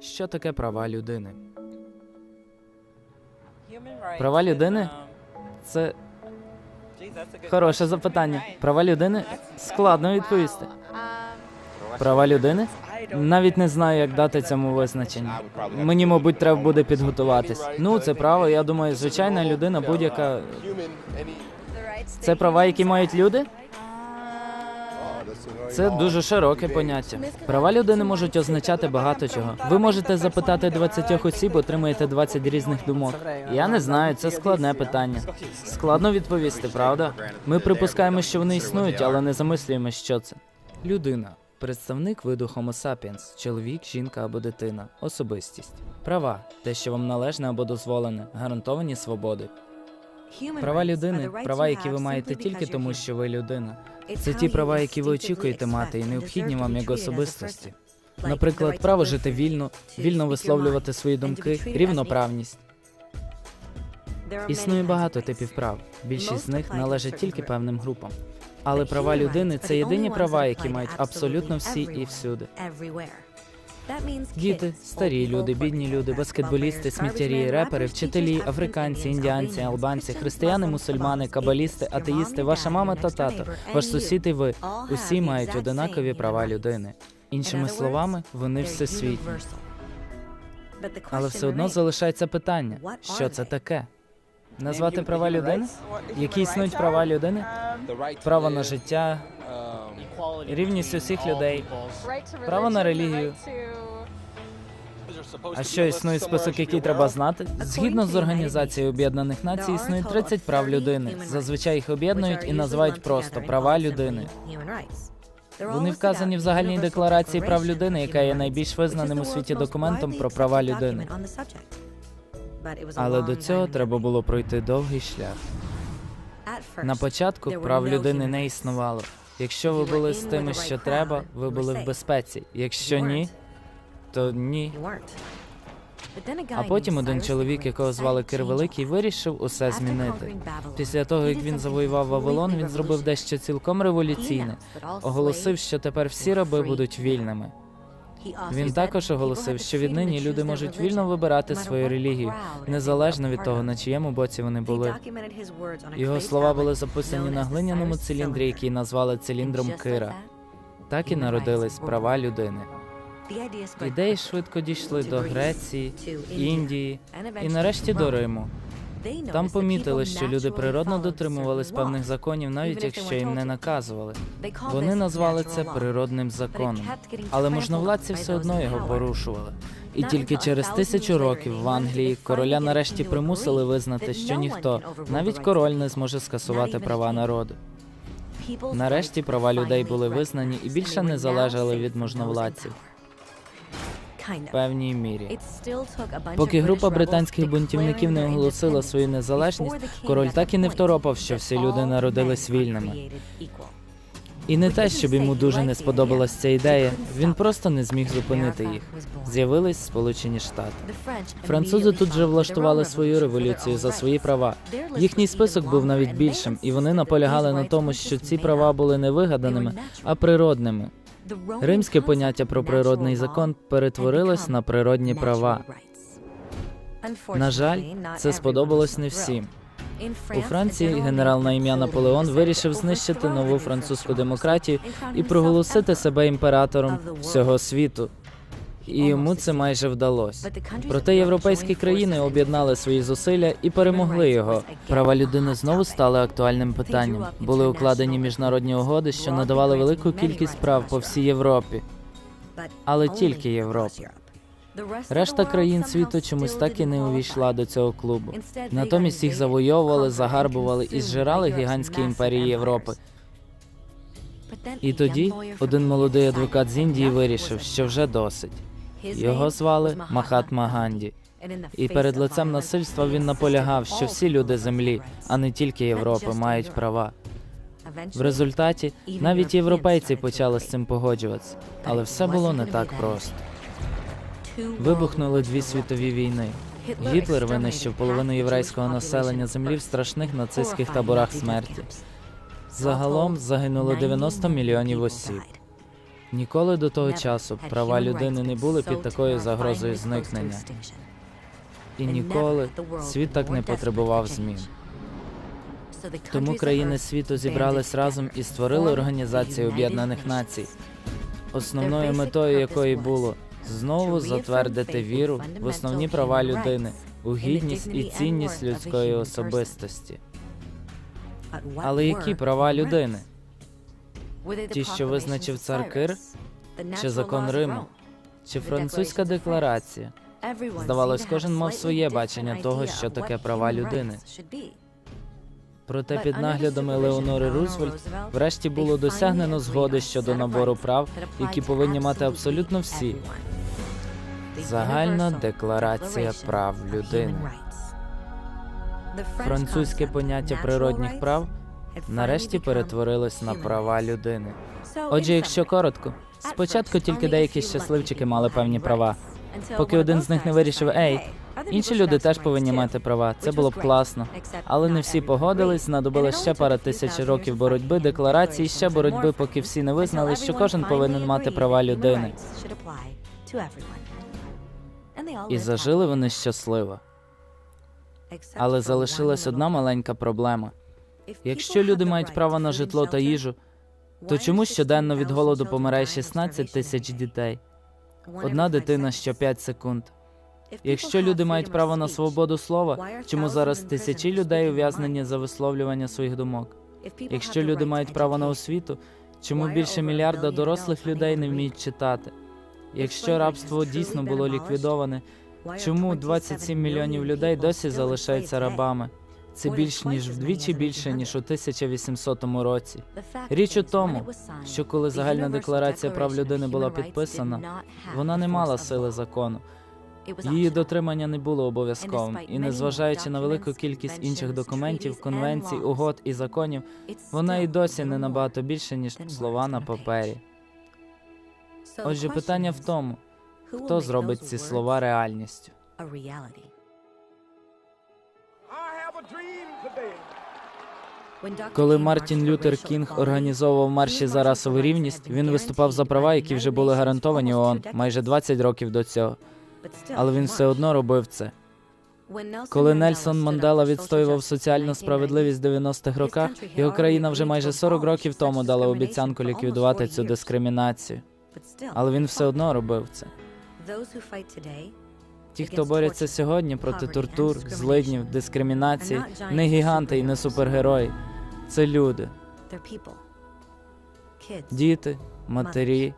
Що таке права людини? Права Права людини? Це хороше запитання. Права людини складно відповісти. Права людини? Навіть не знаю, як дати цьому визначення. Мені, мабуть, треба буде підготуватись. Ну, це право. Я думаю, звичайна людина, будь-яка. Це права, які мають люди? Це дуже широке поняття. Права людини можуть означати багато чого. Ви можете запитати 20 осіб, отримаєте 20 різних думок. Я не знаю, це складне питання. Складно відповісти, правда? Ми припускаємо, що вони існують, але не замислюємо, що це. Людина. Представник виду Homo sapiens – чоловік, жінка або дитина, особистість. Права те, що вам належне або дозволене, гарантовані свободи. Права людини, права, які ви маєте тільки тому, що ви людина. Це ті права, які ви очікуєте мати, і необхідні вам як особистості. Наприклад, право жити вільно, вільно висловлювати свої думки, рівноправність. Існує багато типів прав. Більшість з них належать тільки певним групам. Але права людини це єдині права, які мають абсолютно всі і всюди. Діти, старі люди, бідні люди, баскетболісти, сміттярі, репери, вчителі, африканці, індіанці, албанці, християни, мусульмани, кабалісти, атеїсти, ваша мама та тато, ваш сусід і ви усі мають одинакові права людини. Іншими словами, вони всесвітні. Але все одно залишається питання, що це таке? Назвати права людини? Які існують права людини? Право на життя, рівність усіх людей, право на релігію. А що існує список, який треба знати? Згідно з Організацією Об'єднаних Націй, існує 30 прав людини. Зазвичай їх об'єднують і називають просто права людини. Вони вказані в загальній декларації прав людини, яка є найбільш визнаним у світі документом про права людини. Але до цього треба було пройти довгий шлях. На початку прав людини не існувало. Якщо ви були з тими, що треба, ви були в безпеці. Якщо ні, то ні. А потім один чоловік, якого звали Кир Великий, вирішив усе змінити. Після того, як він завоював Вавилон, він зробив дещо цілком революційне. Оголосив, що тепер всі раби будуть вільними. Він також оголосив, що віднині люди можуть вільно вибирати свою релігію, незалежно від того, на чиєму боці вони були. Його слова були записані на глиняному циліндрі, який назвали циліндром Кира. Так і народились права людини. Ідеї швидко дійшли до Греції, Індії і нарешті до Риму. Там помітили, що люди природно дотримувались певних законів, навіть якщо їм не наказували. Вони назвали це природним законом, але можновладці все одно його порушували. І тільки через тисячу років в Англії короля нарешті примусили визнати, що ніхто, навіть король, не зможе скасувати права народу. Нарешті права людей були визнані і більше не залежали від можновладців в певній мірі. Поки група британських бунтівників не оголосила свою незалежність, король так і не второпав, що всі люди народились вільними. І не те, щоб йому дуже не сподобалась ця ідея, він просто не зміг зупинити їх. З'явились Сполучені Штати. Французи тут же влаштували свою революцію за свої права. Їхній список був навіть більшим, і вони наполягали на тому, що ці права були не вигаданими, а природними. Римське поняття про природний закон перетворилось на природні права. На жаль, це сподобалось не всім. У Франції генерал на ім'я Наполеон вирішив знищити нову французьку демократію і проголосити себе імператором всього світу. І йому це майже вдалося. Проте європейські країни об'єднали свої зусилля і перемогли його. Права людини знову стали актуальним питанням. Були укладені міжнародні угоди, що надавали велику кількість прав по всій Європі, але тільки Європі. Решта країн світу чомусь так і не увійшла до цього клубу. Натомість їх завойовували, загарбували і зжирали гігантські імперії Європи. І тоді один молодий адвокат з Індії вирішив, що вже досить. Його звали Махатма Ганді. І перед лицем насильства він наполягав, що всі люди землі, а не тільки Європи, мають права. В результаті навіть європейці почали з цим погоджуватися, але все було не так просто. Вибухнули дві світові війни. Гітлер винищив половину єврейського населення землі в страшних нацистських таборах смерті. Загалом загинуло 90 мільйонів осіб. Ніколи до того часу права людини не були під такою загрозою зникнення. І ніколи світ так не потребував змін. Тому країни світу зібрались разом і створили Організацію Об'єднаних Націй, основною метою якої було знову затвердити віру в основні права людини, у гідність і цінність людської особистості. Але які права людини? Ті, що визначив цар Кир, чи закон Риму, чи французька декларація? Здавалось, кожен мав своє бачення того, що таке права людини. Проте під наглядом Елеонори Рузвельт врешті було досягнено згоди щодо набору прав, які повинні мати абсолютно всі. Загальна декларація прав людини. Французьке поняття природних прав нарешті перетворилось на права людини. Отже, якщо коротко, спочатку тільки деякі щасливчики мали певні права, поки один з них не вирішив, ей, інші люди теж повинні мати права. Це було б класно. Але не всі погодились, знадобилось ще пара тисяч років боротьби, декларацій, ще боротьби, поки всі не визнали, що кожен повинен мати права людини. І зажили вони щасливо. Але залишилась одна маленька проблема. Якщо люди мають право на житло та їжу, то чому щоденно від голоду помирає 16 тисяч дітей? Одна дитина що 5 секунд. Якщо люди мають право на свободу слова, чому зараз тисячі людей ув'язнені за висловлювання своїх думок? Якщо люди мають право на освіту, чому більше мільярда дорослих людей не вміють читати? Якщо рабство дійсно було ліквідоване, чому 27 мільйонів людей досі залишаються рабами? Це більш ніж вдвічі більше ніж у 1800 році. Річ у тому, що коли загальна декларація прав людини була підписана, вона не мала сили закону. Її дотримання не було обов'язковим, і незважаючи на велику кількість інших документів, конвенцій, угод і законів, вона і досі не набагато більше ніж слова на папері. Отже, питання в тому, хто зробить ці слова реальністю. Коли Мартін Лютер Кінг організовував марші за расову рівність, він виступав за права, які вже були гарантовані ООН майже 20 років до цього. Але він все одно робив це. Коли Нельсон Мандела відстоював соціальну справедливість в 90-х роках, його країна вже майже 40 років тому дала обіцянку ліквідувати цю дискримінацію. Але він все одно робив це. Ті, хто борються сьогодні проти тортур, злиднів, дискримінації, не гіганти і не супергерої. Це люди, діти, матері,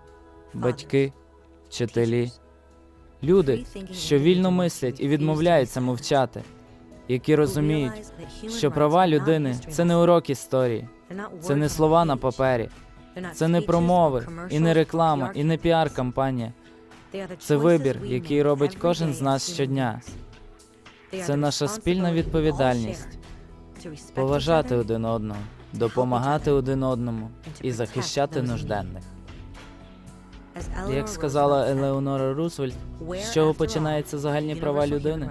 батьки, вчителі, люди, що вільно мислять і відмовляються мовчати, які розуміють, що права людини це не урок історії, це не слова на папері, це не промови, і не реклама, і не піар-кампанія. Це вибір, який робить кожен з нас щодня. Це наша спільна відповідальність поважати один одного, допомагати один одному і захищати нужденних. Як сказала Елеонора Рузвельт, з чого починаються загальні права людини?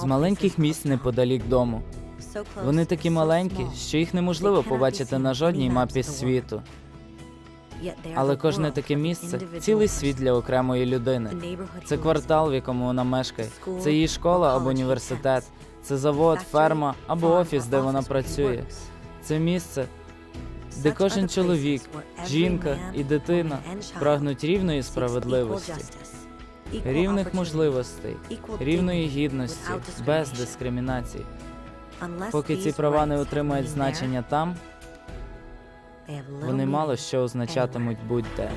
З маленьких місць неподалік дому. Вони такі маленькі, що їх неможливо побачити на жодній мапі світу. Але кожне таке місце цілий світ для окремої людини. Це квартал, в якому вона мешкає. Це її школа або університет. Це завод, ферма або офіс, де вона працює. Це місце, де кожен чоловік, жінка і дитина прагнуть рівної справедливості, рівних можливостей, рівної гідності, без дискримінації. Поки ці права не отримають значення там, вони мало що означатимуть будь-де.